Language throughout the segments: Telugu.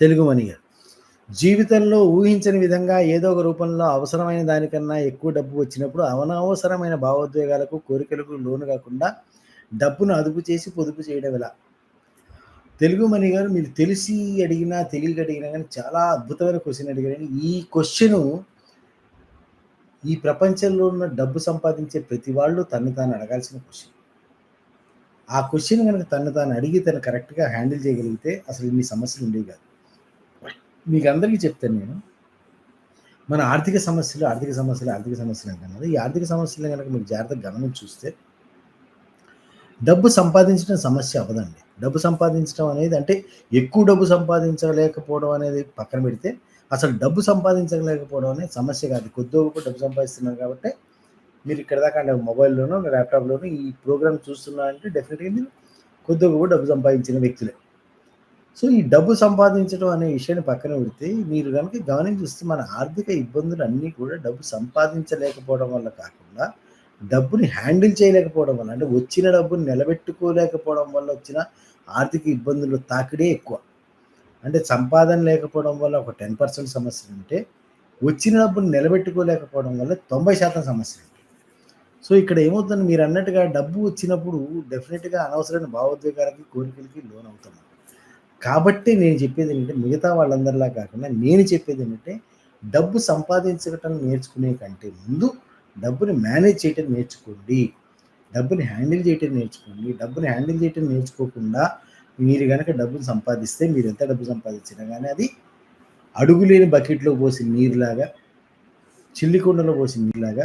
తెలుగు మణి గారు జీవితంలో ఊహించని విధంగా ఏదో ఒక రూపంలో అవసరమైన దానికన్నా ఎక్కువ డబ్బు వచ్చినప్పుడు అనవసరమైన భావోద్వేగాలకు కోరికలకు లోను కాకుండా డబ్బును అదుపు చేసి పొదుపు చేయడం ఎలా? తెలుగు మణి గారు మీరు తెలిసి అడిగినా తెలియక అడిగినా కానీ చాలా అద్భుతమైన క్వశ్చన్ అడిగారు ఈ క్వశ్చన్ ఈ ప్రపంచంలో ఉన్న డబ్బు సంపాదించే ప్రతి వాళ్ళు తను తాను అడగాల్సిన క్వశ్చన్. ఆ క్వశ్చన్ కనుక తను తాను అడిగి తను కరెక్ట్గా హ్యాండిల్ చేయగలిగితే అసలు ఇన్ని సమస్యలు ఉండేవి కాదు. మీకు అందరికీ చెప్తాను నేను. మన ఆర్థిక సమస్యలు ఆర్థిక సమస్యలు ఆర్థిక సమస్యలు అంటున్నారు ఈ ఆర్థిక సమస్యలు కనుక మీరు జాగ్రత్తగా గమనం చూస్తే డబ్బు సంపాదించడం సమస్య అవ్వదండి. డబ్బు సంపాదించడం అనేది అంటే ఎక్కువ డబ్బు సంపాదించలేకపోవడం అనేది పక్కన పెడితే అసలు డబ్బు సంపాదించలేకపోవడం అనేది సమస్య కాదు. కొద్దిగా డబ్బు సంపాదిస్తున్నారు కాబట్టి మీరు ఇక్కడ దాకా అంటే మొబైల్లోనో ల్యాప్టాప్లోనో ఈ ప్రోగ్రామ్ చూస్తున్నారంటే డెఫినెట్గా మీరు కొద్దిగా కూడా డబ్బు సంపాదించిన వ్యక్తులే. సో ఈ డబ్బు సంపాదించడం అనే విషయాన్ని పక్కన పెడితే మీరు కనుక గమనించి చూస్తే మన ఆర్థిక ఇబ్బందులు అన్నీ కూడా డబ్బు సంపాదించలేకపోవడం వల్ల కాకుండా డబ్బుని హ్యాండిల్ చేయలేకపోవడం వల్ల అంటే వచ్చిన డబ్బుని నిలబెట్టుకోలేకపోవడం వల్ల వచ్చిన ఆర్థిక ఇబ్బందులు తాకిడే ఎక్కువ. అంటే సంపాదన లేకపోవడం వల్ల ఒక టెన్ పర్సెంట్ సమస్యలు ఉంటే వచ్చిన డబ్బుని నిలబెట్టుకోలేకపోవడం వల్ల తొంభై శాతం సమస్యలు సో ఇక్కడ ఏమవుతుంది మీరు అన్నట్టుగా డబ్బు వచ్చినప్పుడు డెఫినెట్గా అనవసరమైన భావోద్వేగాలకి కోరికలకి లోన్ అవుతున్నాం కాబట్టి నేను చెప్పేది ఏంటంటే మిగతా వాళ్ళందరిలా కాకుండా నేను చెప్పేది ఏంటంటే డబ్బు సంపాదించడం నేర్చుకునే కంటే ముందు డబ్బుని మేనేజ్ చేయటం నేర్చుకోండి. డబ్బుని హ్యాండిల్ చేయటం నేర్చుకోండి. డబ్బుని హ్యాండిల్ చేయటం నేర్చుకోకుండా మీరు కనుక డబ్బును సంపాదిస్తే మీరు ఎంత డబ్బు సంపాదించినా కానీ అది అడుగులేని బకెట్లో పోసి నీరులాగా చిల్లికొండలో పోసి నీరులాగా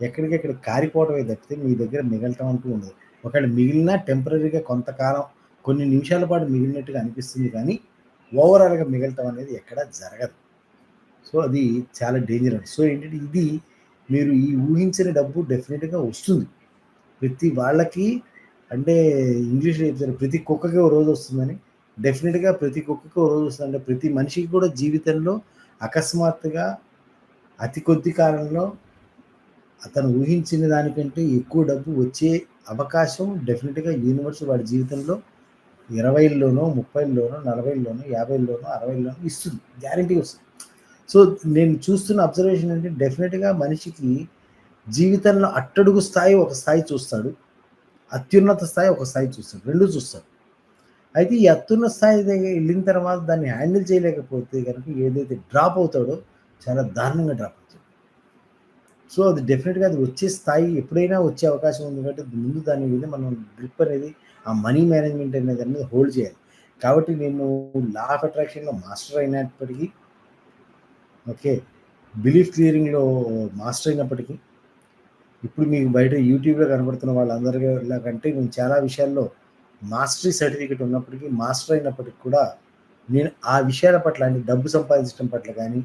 ఎక్కడికెక్కడ కారిపోవడమే తప్పితే మీ దగ్గర మిగలటం అంటూ ఉండదు. ఒకవేళ మిగిలిన టెంపరీగా కొంతకాలం కొన్ని నిమిషాల పాటు మిగిలినట్టుగా అనిపిస్తుంది కానీ ఓవరాల్గా మిగలటం అనేది ఎక్కడ జరగదు. సో అది చాలా డేంజర్ సో ఏంటంటే ఇది మీరు ఈ ఊహించిన డబ్బు డెఫినెట్గా వస్తుంది. ప్రతి వాళ్ళకి అంటే ఇంగ్లీష్లో చెప్తారు ప్రతి కుక్కకి ఓ రోజు వస్తుందని. డెఫినెట్గా ప్రతి కుక్కకి ఓ రోజు వస్తుంది అంటే ప్రతి మనిషికి కూడా జీవితంలో అకస్మాత్తుగా అతి కొద్ది కాలంలో అతను ఊహించిన దానికంటే ఎక్కువ డబ్బు వచ్చే అవకాశం డెఫినెట్గా యూనివర్స్ వాడి జీవితంలో ఇరవైల్లోనో ముప్పైల్లోనో నలభైల్లోనో యాభైల్లోనో అరవైల్లోనో ఇస్తుంది. గ్యారంటీ వస్తుంది. సో నేను చూస్తున్న అబ్జర్వేషన్ అంటే డెఫినెట్గా మనిషికి జీవితంలో అట్టడుగు స్థాయి ఒక స్థాయి చూస్తాడు. అత్యున్నత స్థాయి ఒక స్థాయి చూస్తాడు. రెండు చూస్తాడు. అయితే ఈ అత్యున్నత స్థాయి దగ్గర వెళ్ళిన తర్వాత దాన్ని హ్యాండిల్ చేయలేకపోతే కనుక ఏదైతే డ్రాప్ అవుతాడో చాలా దారుణంగా డ్రాప్ అవుతుంది సో అది డెఫినెట్గా అది వచ్చే స్థాయి ఎప్పుడైనా వచ్చే అవకాశం ఉంది కాబట్టి ముందు దాని మీద మనం గ్రిప్ అనేది ఆ మనీ మేనేజ్మెంట్ అనేది అనేది హోల్డ్ చేయాలి. కాబట్టి నేను లా ఆఫ్ అట్రాక్షన్లో మాస్టర్ అయినప్పటికీ ఓకే బిలీఫ్ క్లియరింగ్లో మాస్టర్ అయినప్పటికీ ఇప్పుడు మీకు బయట యూట్యూబ్లో కనబడుతున్న వాళ్ళందరిలా కంటే నేను చాలా విషయాల్లో మాస్టరీ సర్టిఫికేట్ ఉన్నప్పటికీ మాస్టర్ అయినప్పటికీ కూడా నేను ఆ విషయాల పట్ల అంటే డబ్బు సంపాదించడం పట్ల కానీ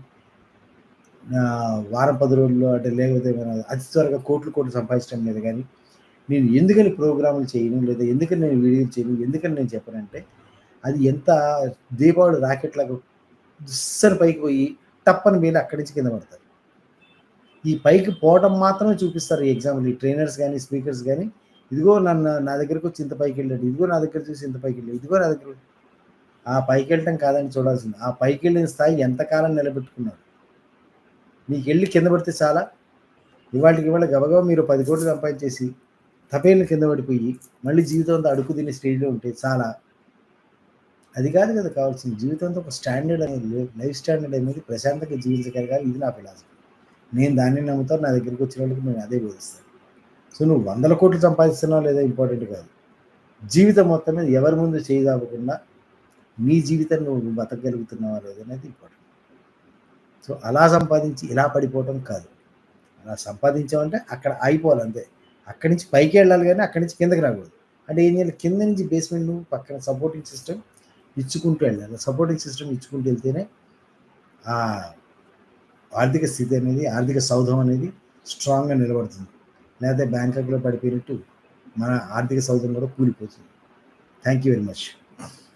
వారం పది రోజుల్లో అంటే లేకపోతే మన అతి త్వరగా కోట్లు కోట్లు సంపాదించడం లేదు కానీ నేను ఎందుకని ప్రోగ్రాములు చేయను లేదా ఎందుకని నేను వీడియోలు చేయను ఎందుకని నేను చెప్పనంటే అది ఎంత దీపావళి రాకెట్లాగా దుస్సని పైకి పోయి టప్పని మీద అక్కడి నుంచి కింద పడతారు. ఈ పైకి పోవడం మాత్రమే చూపిస్తారు ఈ ఎగ్జాంపుల్ ఈ ట్రైనర్స్ కానీ స్పీకర్స్ కానీ ఇదిగో నన్ను నా దగ్గరకు వచ్చి ఇంత పైకి వెళ్ళాడు ఇదిగో నా దగ్గర చూసి ఇంత పైకి వెళ్ళాడు ఇదిగో నా దగ్గర ఆ పైకి వెళ్ళటం కాదని చూడాల్సింది. ఆ పైకి వెళ్ళిన స్థాయి ఎంతకాలం నిలబెట్టుకున్నాడు మీకు వెళ్ళి కింద పడితే చాలా. ఇవాళకి ఇవాళ గబగబా మీరు పది కోట్లు సంపాదించేసి తపేళ్ళు కింద పడిపోయి మళ్ళీ జీవితంతో అడుగు తినే స్టేజ్లో ఉంటే చాలా. అది కాదు కదా కావాల్సింది. జీవితంతో ఒక స్టాండర్డ్ అనేది లైఫ్ స్టాండర్డ్ అనేది ప్రశాంతంగా జీవించగలగాలి. ఇది నా ఫిలాసఫీ. నేను దాన్ని నమ్ముతాను. నా దగ్గరికి వచ్చిన వాళ్ళకి నేను అదే బోధిస్తాను. సో నువ్వు వందల కోట్లు సంపాదిస్తున్నావు లేదా ఇంపార్టెంట్ కాదు. జీవితం మొత్తం మీద ఎవరి ముందు చేయదాపకుండా నీ జీవితం నువ్వు బతకగలుగుతున్నావా లేదనేది ఇంపార్టెంట్. సో అలా సంపాదించి ఇలా పడిపోవటం కాదు. అలా సంపాదించామంటే అక్కడ ఆగిపోవాలి అంతే. అక్కడి నుంచి పైకి వెళ్ళాలి కానీ అక్కడి నుంచి కిందకి రాకూడదు. అంటే ఏం చేయాలి? కింద నుంచి బేస్మెంట్ పక్కన సపోర్టింగ్ సిస్టమ్ ఇచ్చుకుంటూ వెళ్ళాలి. సపోర్టింగ్ సిస్టమ్ ఇచ్చుకుంటూ వెళ్తేనే ఆ ఆర్థిక స్థితి అనేది ఆర్థిక సౌధం అనేది స్ట్రాంగ్గా నిలబడుతుంది. లేకపోతే బ్యాంకాక్లో పడిపోయినట్టు మన ఆర్థిక సౌధం కూడా కూలిపోతుంది. Thank you very much.